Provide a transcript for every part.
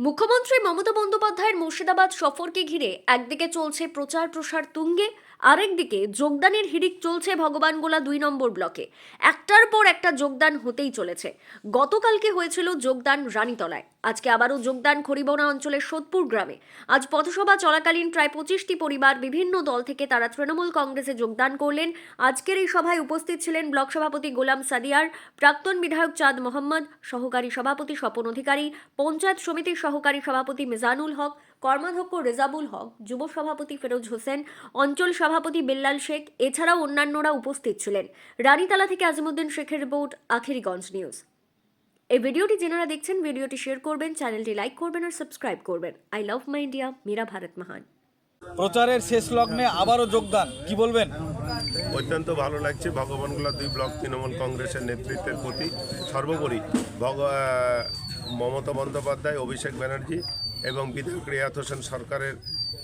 মুখ্যমন্ত্রী মমতা বন্দ্যোপাধ্যায়ের মুর্শিদাবাদ সফরকে ঘিরে একদিকে চলছে প্রচার প্রসার তুঙ্গে আরেকদিকে যোগদানের হিড়িক চলছে ভগবানগোলা দুই নম্বর ব্লকে। একটার পর একটা যোগদান হতেই চলেছে। গতকালকে হয়েছিল যোগদান রানীতলায়। আজকে আবারও যোগদান খরিবনা অঞ্চলের সোদপুর গ্রামে। আজ পথসভা চলাকালীন প্রায় পঁচিশটি পরিবার বিভিন্ন দল থেকে তারা তৃণমূল কংগ্রেসে যোগদান করলেন। আজকের এই সভায় উপস্থিত ছিলেন ব্লক সভাপতি গোলাম সাদিয়ার, প্রাক্তন বিধায়ক চাঁদ মোহাম্মদ, সহকারী সভাপতি স্বপন অধিকারী, পঞ্চায়েত সমিতির সহকারী সভাপতি মিজানুল হক কর্মাধ্যক্ষ রেজাবুল হক যুব সভাপতি ফেরোজ হোসেন অঞ্চল সভাপতি বিল্লাল শেখ এছাড়াও অন্যান্যরা উপস্থিত ছিলেন। রানীতলা থেকে আজিমুদ্দিন শেখের রিপোর্ট আখেরিগঞ্জ নিউজ। এই ভিডিওটি যেনারা দেখছেন ভিডিওটি শেয়ার করবেন চ্যানেলটি লাইক করবেন আর সাবস্ক্রাইব করবেন। I love my India Meera Bharat মহান। প্রচারের শেষ লগ্নে আবারও যোগদান কি বলবেন? অত্যন্ত ভালো লাগছে ভগবানগোলা দুই ব্লক তৃণমূল কংগ্রেসের নেতৃত্বের প্রতি। সর্বোপরি ভগ মমতা বন্দ্যোপাধ্যায় অভিষেক ব্যানার্জি এবং বিধায়ক রিয়াত হোসেন সরকারের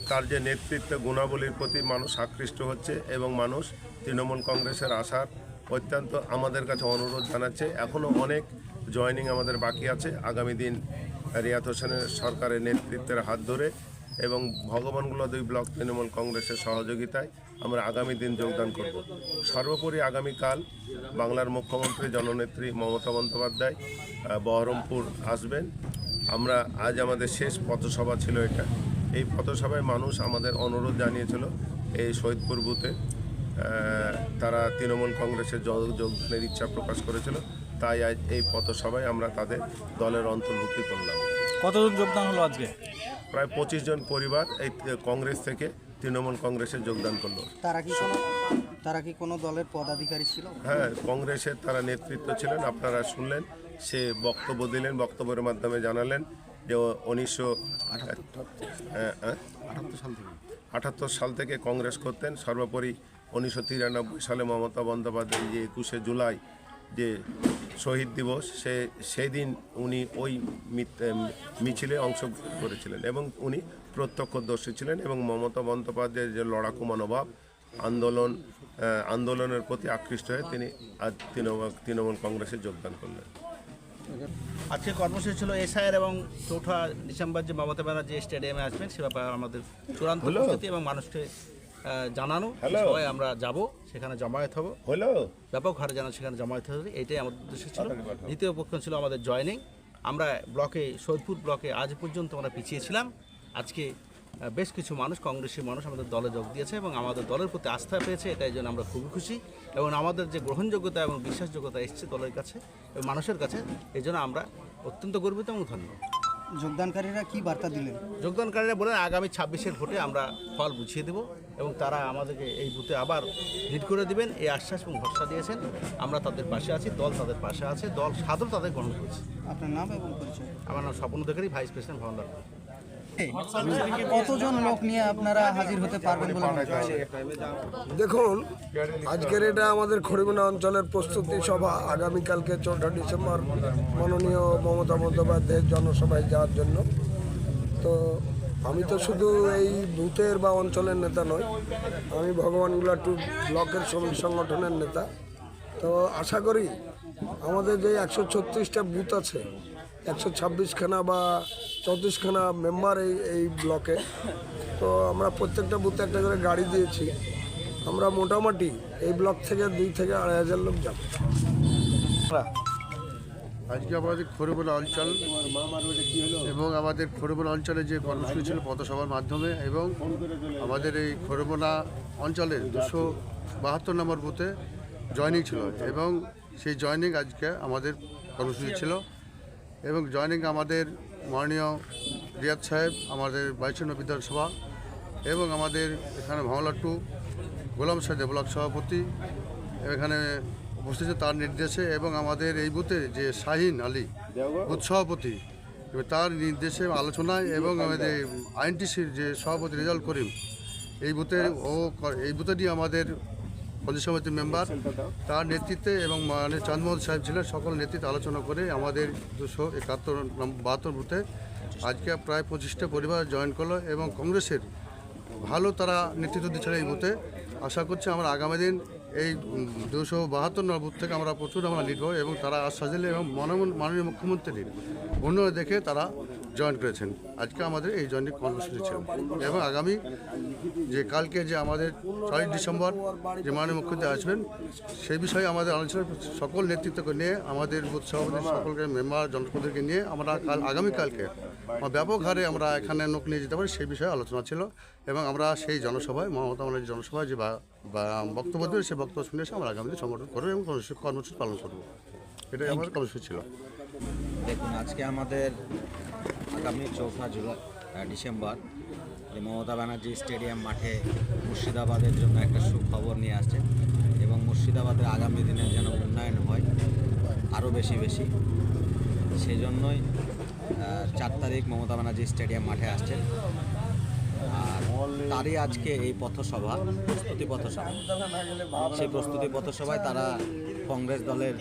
তার যে নেতৃত্ব গুণাবলীর প্রতি মানুষ আকৃষ্ট হচ্ছে এবং মানুষ তৃণমূল কংগ্রেসের আশার অত্যন্ত আমাদের কাছে অনুরোধ জানাচ্ছে। এখনও অনেক জয়েনিং আমাদের বাকি আছে। আগামী দিন রিয়াত হোসেনের সরকারের নেতৃত্বের হাত ধরে এবং ভগবানগুলো দুই ব্লক তৃণমূল কংগ্রেসের সহযোগিতায় আমরা আগামী দিন যোগদান করব। সর্বোপরি আগামীকাল বাংলার মুখ্যমন্ত্রী জননেত্রী মমতা বন্দ্যোপাধ্যায় বহরমপুর আসবেন। আমরা আজ আমাদের শেষ পথসভা ছিল এটা। এই পথসভায় মানুষ আমাদের অনুরোধ জানিয়েছিল এই শহীদপুর বুথে তারা তৃণমূল কংগ্রেসের যোগ- যোগদানের ইচ্ছা প্রকাশ করেছিল। তাই আজ এই পথসভায় আমরা তাদের দলের অন্তর্ভুক্তি করলাম। কতজন যোগদান হলো আজকে? প্রায় পঁচিশ জন পরিবার এই কংগ্রেস থেকে তৃণমূল কংগ্রেসে যোগদান করল। তারা কি কোনো তারা কি কোনো দলের পদাধিকারী ছিল? হ্যাঁ কংগ্রেসের তারা নেতৃত্ব ছিলেন আপনারা শুনলেন। সে বক্তব্য দিলেন, বক্তব্যের মাধ্যমে জানালেন যে উনিশশো আটাত্তর সাল থেকে। কংগ্রেস করতেন। সর্বোপরি উনিশশো তিরানব্বই সালে মমতা বন্দ্যোপাধ্যায় যে একুশে জুলাই যে শহীদ দিবস, সে সেই দিন উনি ওই মিছিলে অংশগ্রহণ করেছিলেন এবং উনি প্রত্যক্ষদর্শী ছিলেন এবং মমতা বন্দ্যোপাধ্যায়ের যে লড়াকু মনোভাব, আন্দোলন আন্দোলনের প্রতি আকৃষ্ট হয়ে তিনি তৃণমূল তৃণমূল কংগ্রেসে যোগদান করলেন। আজকে কর্মসূচি ছিল এসআইয়ের এবং চৌঠা ডিসেম্বর যে মমতা ব্যানার্জি স্টেডিয়ামে আসবেন সে ব্যাপারে আমাদের চূড়ান্ত প্রস্তুতি এবং মানুষকে জানানো। সবাই আমরা যাব সেখানে জমায়েত হব। হলো। ব্যাপক হারে জানা সেখানে জমায়েত হবে এইটাই আমাদের উদ্দেশ্য ছিল। দ্বিতীয় পক্ষ ছিল আমাদের জয়নিং। আমরা ব্লকে সৈদপুর ব্লকে আজ পর্যন্ত আমরা পিছিয়ে ছিলাম। আজকে বেশ কিছু মানুষ কংগ্রেসের মানুষ আমাদের দলে যোগ দিয়েছে এবং আমাদের দলের প্রতি আস্থা পেয়েছে এটাই জন্য আমরা খুবই খুশি। এবং আমাদের যে গ্রহণযোগ্যতা এবং বিশ্বাসযোগ্যতা এসছে দলের কাছে এবং মানুষের কাছে এই জন্য আমরা অত্যন্ত গর্বিত এবং ধন্য। যোগদানকারীরা কি বার্তা দিলেন? যোগদানকারীরা বলেন আগামী ছাব্বিশের ভোটে আমরা ফল বুঝিয়ে দেব এবং তারা আমাদেরকে এই বুথে আবার লিড করে দিবেন। এই আশ্বাস এবং ভরসা দিয়েছেন। আমরা তাদের পাশে আছি দল তাদের পাশে আছে দল সাধারণ তাদের গ্রহণ করেছে। আপনার নাম এবং পরিচয়? আমার নাম স্বপ্ন অধিকারী ভাইস প্রেসিডেন্ট ভবনদার কতজন লোক নিয়ে আপনারা হাজির হতে পারবেন দেখুন, আজকের এটা আমাদের খড়িমনা অঞ্চলের প্রস্তুতি সভা। আগামীকালকে চৌঠা ডিসেম্বর, মাননীয় মমতা বন্দ্যোপাধ্যায়ের জনসভায় যাওয়ার জন্য। তো আমি তো শুধু এই বুথের বা অঞ্চলের নেতা নই, আমি ভগবানগুলা টু ব্লকের শ্রমিক সংগঠনের নেতা। তো আশা করি আমাদের যে একশো ছত্রিশটা বুথ আছে, একশো ছাব্বিশখানা বা চৌত্রিশখানা মেম্বার এই এই ব্লকে তো আমরা প্রত্যেকটা বুথে একটা করে গাড়ি দিয়েছি। আমরা মোটামুটি এই ব্লক থেকে দুই থেকে আড়াই হাজার লোক যাব। আজকে আমাদের খড়িবোলা অঞ্চল এবং আমাদের খড়িবোলা অঞ্চলে যে কর্মসূচি ছিল পথসভার মাধ্যমে এবং আমাদের এই খড়িবোলা অঞ্চলের দুশো বাহাত্তর নম্বর বুথে জয়নিং ছিল এবং সেই জয়নিং আজকে আমাদের কর্মসূচি ছিল। এবং জয়নিং আমাদের মাননীয় রিয়াদ সাহেব, আমাদের বাইশন্ন বিধানসভা এবং আমাদের এখানে ভামলাট্টু গোলাম সাহেব ব্লক সভাপতি এখানে উপস্থিত তার নির্দেশে এবং আমাদের এই বুথে যে শাহিন আলী বুথ সভাপতি, তার নির্দেশে আলোচনায় এবং আমাদের আইএনটিসির যে সভাপতি রেজাল্ট করিম, এই বুথে ও এই বুথেরই আমাদের সমিতির মেম্বার, তার নেতৃত্বে এবং মানে চাঁদমোহন সাহেব ছিলেন, সকল নেতৃত্বে আলোচনা করে আমাদের দুশো একাত্তর বাহাত্তর বুথে আজকে প্রায় পঁচিশটা পরিবার জয়েন করল এবং কংগ্রেসের ভালো তারা নেতৃত্ব দিচ্ছিল এই বুথে। আশা করছি আমরা আগামী দিন এই দুশো বাহাত্তর নম্বর বুথ থেকে আমরা প্রচুর আমরা লিখব এবং তারা আশ্বাস দিলে এবং মাননীয় মাননীয় মুখ্যমন্ত্রীর উন্নয়ন দেখে তারা জয়েন করেছেন। আজকে আমাদের এই জয়েন্টিং কর্মসূচি ছিল। এবং আগামী যে কালকে যে আমাদের চারই ডিসেম্বর যে মাননীয় মুখ্যমন্ত্রী আসবেন সেই বিষয়ে আমাদের আলোচনা সকল নেতৃত্বকে নিয়ে আমাদের বুথ সভাপতি সকলকে মেম্বার জনপ্রতিনিধিকে নিয়ে আমরা কাল আগামীকালকে ব্যাপক হারে আমরা এখানে লোক নিয়ে যেতে পারি সেই বিষয়ে আলোচনা ছিল। এবং আমরা সেই জনসভায় মমতা ব্যানার্জি জনসভায় যে বক্তব্য দেবে সেই বক্তব্য শুনে এসে আমরা আগামীতে সংগঠন করব এবং কর্মসূচি কর্মসূচি পালন করব। এটাই আমার কর্মসূচি ছিল। দেখুন আজকে আমাদের আগামী চৌঠা July December Mamata Banerjee stadium মাঠে মুর্শিদাবাদের জন্য একটা সুখবর নিয়ে আসছে এবং মুর্শিদাবাদের আগামী দিনে যেন উন্নয়ন হয় আরও বেশি বেশি। সেই জন্যই চার তারিখ মমতা ব্যানার্জি স্টেডিয়াম মাঠে আসছেন। আর তারই আজকে এই পথসভা, প্রস্তুতি পথসভা। সেই প্রস্তুতি পথসভায় তারা কংগ্রেস দলের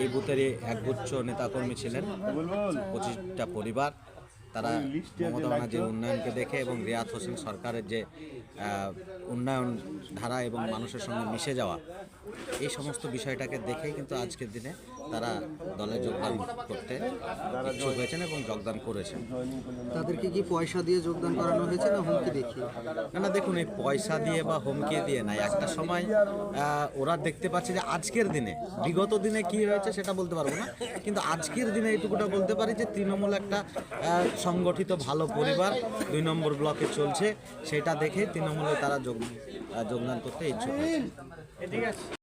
এই বুথেরই একগুচ্ছ নেতাকর্মী ছিলেন, পঁচিশটা পরিবার। তারা মমতা ব্যানার্জির উন্নয়নকে দেখে এবং রিয়াদ হোসেন সরকারের যে উন্নয়ন ধারা এবং মানুষের সঙ্গে মিশে যাওয়া এই সমস্ত বিষয়টাকে দেখেই কিন্তু আজকের দিনে তারা দলে যোগদান করতে ইচ্ছুক হয়েছেন এবং যোগদান করেছেন। তাদেরকে কি পয়সা দিয়ে যোগদান করানো হয়েছে না হুমকি দেখিয়ে না না দেখুন এই পয়সা দিয়ে বা হুমকি দিয়ে নাই। একটা সময় ওরা দেখতে পাচ্ছে যে আজকের দিনে বিগত দিনে কি হয়েছে সেটা বলতে পারব না কিন্তু আজকের দিনে এইটুকুটা বলতে পারি যে তৃণমূল একটা সংগঠিত ভালো পরিবার দুই নম্বর ব্লকে চলছে সেটা দেখে তৃণমূলে তারা যোগ যোগদান করতে ইচ্ছুক হয়েছে।